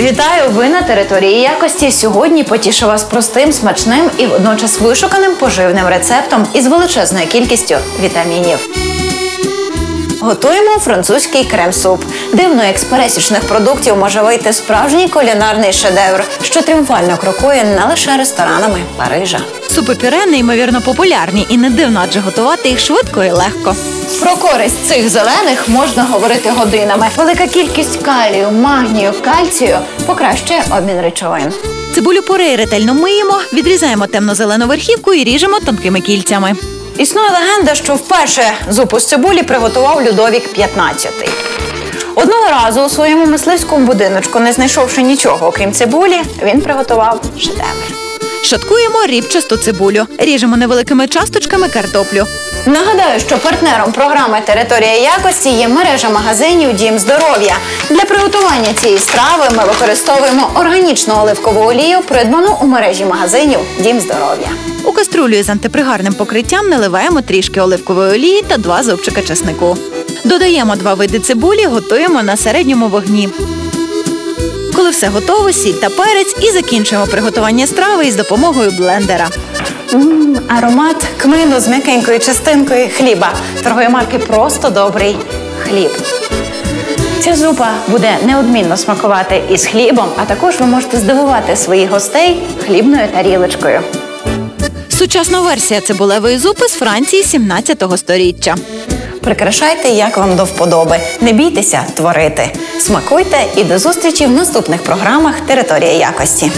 Вітаю! Ви на території якості. Сьогодні потішу вас простим, смачним і водночас вишуканим поживним рецептом із величезною кількістю вітамінів. Готуємо французький крем-суп. Дивно, як з пересічних продуктів може вийти справжній кулінарний шедевр, що тріумфально крокує не лише ресторанами Парижа. Супи пюре неймовірно популярні і не дивно, адже готувати їх швидко і легко. Про користь цих зелених можна говорити годинами. Велика кількість калію, магнію, кальцію покращує обмін речовин. Цибулю порей ретельно миємо, відрізаємо темно-зелену верхівку і ріжемо тонкими кільцями. Існує легенда, що вперше зупу з цибулі приготував Людовік XV. Одного разу у своєму мисливському будиночку, не знайшовши нічого, окрім цибулі, він приготував шедевр. Шаткуємо рібчасту цибулю, ріжемо невеликими часточками картоплю. Нагадаю, що партнером програми Територія якості є мережа магазинів Дім здоров'я. Для приготування цієї страви ми використовуємо органічну оливкову олію, придбану у мережі магазинів Дім здоров'я. У каструлю із антипригарним покриттям наливаємо трішки оливкової олії та два зубчика чеснику. Додаємо два види цибулі, готуємо на середньому вогні. Коли все готово, сіль та перець і закінчуємо приготування страви із допомогою блендера. М, Аромат кмину з м'якенькою частинкою хліба. Торгої марки просто добрий хліб. Ця зупа буде неодмінно смакувати із хлібом, а також ви можете здивувати своїх гостей хлібною тарілочкою. Сучасна версія цибулевої зупи з Франції 17 століття. Прикрашайте, як вам до вподоби. Не бійтеся творити. Смакуйте і до зустрічі в наступних програмах Територія якості.